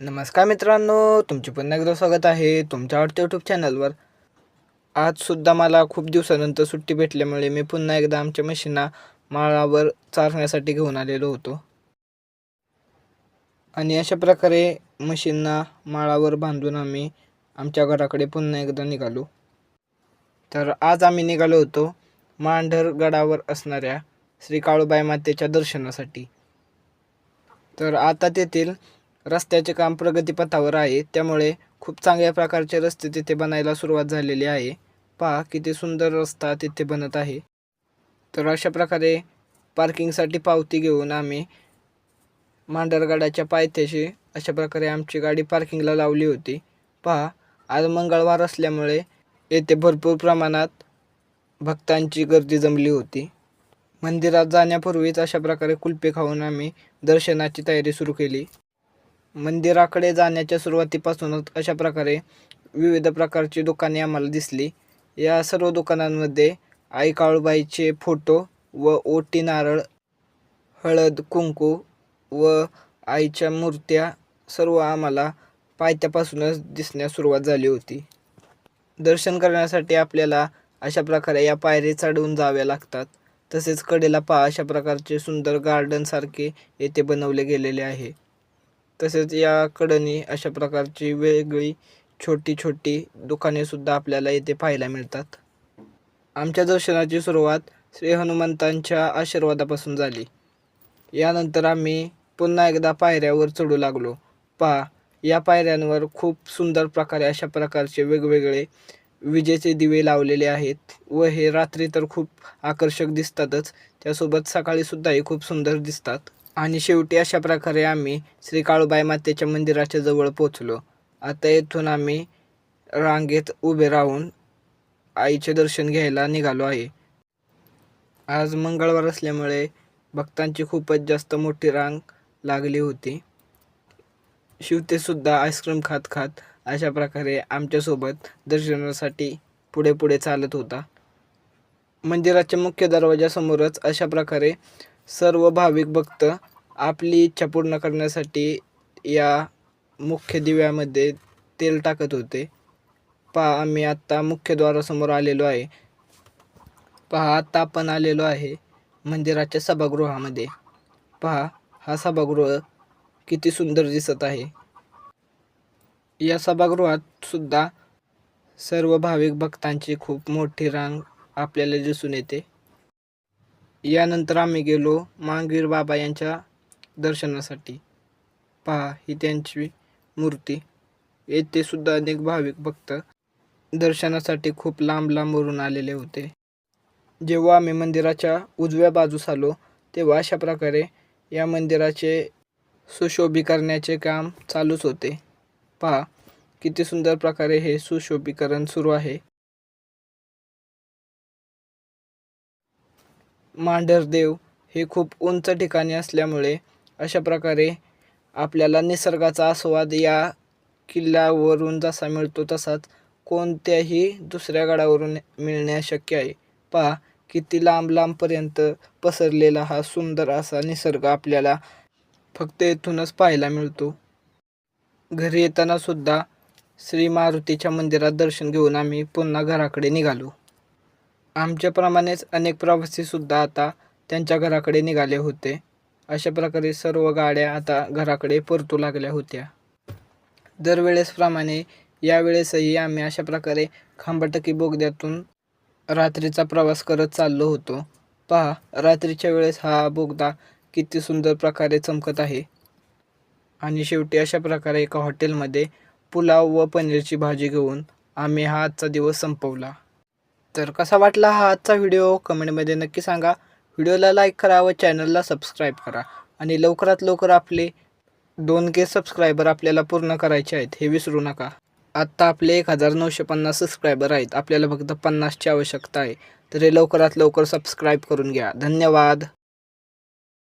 नमस्कार मित्रांनो तुमचे पुन्हा एकदा स्वागत आहे तुमच्या आवडत्या यूट्यूब चॅनलवर आजसुद्धा मला खूप दिवसानंतर सुट्टी भेटल्यामुळे मी पुन्हा एकदा आमच्या म्हशींना माळावर चारण्यासाठी घेऊन आलेलो होतो. आणि अशा प्रकारे म्हशींना माळावर बांधून आम्ही आमच्या घराकडे पुन्हा एकदा निघालो. तर आज आम्ही निघालो होतो मांढरगडावर असणाऱ्या श्री काळूबाई मातेच्या दर्शनासाठी. तर आता तेथील रस्त्याचे काम प्रगतीपथावर आहे. त्यामुळे खूप चांगल्या प्रकारचे रस्ते तिथे बनायला सुरुवात झालेली आहे. पहा किती सुंदर रस्ता तिथे बनत आहे. तर अशा प्रकारे पार्किंगसाठी पावती घेऊन आम्ही मांडरगाड्याच्या पायथ्याशी अशा प्रकारे आमची गाडी पार्किंगला लावली होती. पहा आज मंगळवार असल्यामुळे येथे भरपूर प्रमाणात भक्तांची गर्दी जमली होती. मंदिरात जाण्यापूर्वीच अशा प्रकारे कुल्पे खाऊन आम्ही दर्शनाची तयारी सुरू केली. मंदिराकडे जाण्याच्या सुरुवातीपासूनच अशा प्रकारे विविध प्रकारची दुकाने आम्हाला दिसली. या सर्व दुकानांमध्ये आई काळूबाईचे फोटो व ओटी नारळ हळद कुंकू व आईच्या मूर्त्या सर्व आम्हाला पायथ्यापासूनच दिसण्यास सुरुवात झाली होती. दर्शन करण्यासाठी आपल्याला अशा प्रकारे या पायरी चढवून जाव्या लागतात. तसेच कडेला पहा अशा प्रकारचे सुंदर गार्डनसारखे येथे बनवले गेलेले आहे. तसेच या कडनी अशा प्रकारची वेगळी छोटी छोटी दुकानेसुद्धा आपल्याला येथे पाहायला मिळतात. आमच्या दर्शनाची सुरुवात श्री हनुमंतांच्या आशीर्वादापासून झाली. यानंतर आम्ही पुन्हा एकदा पायऱ्यावर चढू लागलो. पहा या पायऱ्यांवर खूप सुंदर प्रकारे अशा प्रकारचे वेगवेगळे विजेचे दिवे लावलेले आहेत व हे रात्री तर खूप आकर्षक दिसतातच. त्यासोबत सकाळीसुद्धाही खूप सुंदर दिसतात. आणि शेवटी अशा प्रकारे आम्ही श्री काळूबाई मातेच्या मंदिराच्या जवळ पोचलो आता येथून आम्ही रांगेत उभे राहून आईचे दर्शन घ्यायला निघालो आहे. आज मंगळवार असल्यामुळे भक्तांची खूपच जास्त मोठी रांग लागली होती. शिवतेसुद्धा आईस्क्रीम खात खात अशा प्रकारे आमच्यासोबत दर्शनासाठी पुढे पुढे चालत होता. मंदिराच्या मुख्य दरवाजासमोरच अशा प्रकारे सर्व भाविक भक्त आपली इच्छा पूर्ण करण्यासाठी या मुख्य दिव्यामध्ये तेल टाकत होते. पहा आम्ही आत्ता मुख्यद्वारासमोर आलेलो आहे. पहा आत्ता आपण आलेलो आहे मंदिराच्या सभागृहामध्ये. पहा हा सभागृह किती सुंदर दिसत आहे. या सभागृहात सुद्धा सर्व भाविक भक्तांची खूप मोठी रांग आपल्याला दिसून येते. यानंतर आम्ही गेलो महावीर बाबा यांच्या दर्शनासाठी. पहा ही त्यांची मूर्ती. येथे सुद्धा अनेक भाविक भक्त दर्शनासाठी खूप लांब लांबवरून आलेले होते. जेव्हा आम्ही मंदिराच्या उजव्या बाजूस आलो तेव्हा अशा प्रकारे या मंदिराचे सुशोभीकरणाचे काम चालूच होते. पहा किती सुंदर प्रकारे हे सुशोभीकरण सुरू आहे. मांढरदेव हे खूप उंच ठिकाणी असल्यामुळे अशा प्रकारे आपल्याला निसर्गाचा आस्वाद या किल्ल्यावरून जसा मिळतो तसाच कोणत्याही दुसऱ्या गडावरून मिळणे शक्य आहे. पहा किती लांब लांबपर्यंत पसरलेला हा सुंदर असा निसर्ग आपल्याला फक्त येथूनच पाहायला मिळतो. घरी येताना सुद्धा श्री मारुतीच्या मंदिरात दर्शन घेऊन आम्ही पुन्हा घराकडे निघालो. आमच्याप्रमाणेच अनेक प्रवासीसुद्धा आता त्यांच्या घराकडे निघाले होते. अशा प्रकारे सर्व गाड्या आता घराकडे परतू लागल्या होत्या. दरवेळेसप्रमाणे यावेळेसही आम्ही अशा प्रकारे खांबाटकी बोगद्यातून रात्रीचा प्रवास करत चाललो होतो. पहा रात्रीच्या वेळेस हा बोगदा किती सुंदर प्रकारे चमकत आहे. आणि शेवटी अशा प्रकारे एका हॉटेलमध्ये पुलाव व पनीरची भाजी घेऊन आम्ही हा आजचा दिवस संपवला. तर कसा वाटला हा आजचा व्हिडिओ? कमेंटमध्ये नक्की सांगा. व्हिडिओला लाईक करा व चॅनलला सबस्क्राईब करा. आणि लवकरात लवकर आपले दोन के सबस्क्रायबर आपल्याला पूर्ण करायचे आहेत हे विसरू नका. आत्ता आपले एक हजार नऊशे पन्नास सबस्क्रायबर आहेत. आपल्याला फक्त पन्नासची आवश्यकता आहे. तर हे लवकरात लवकर सबस्क्राईब करून घ्या. धन्यवाद.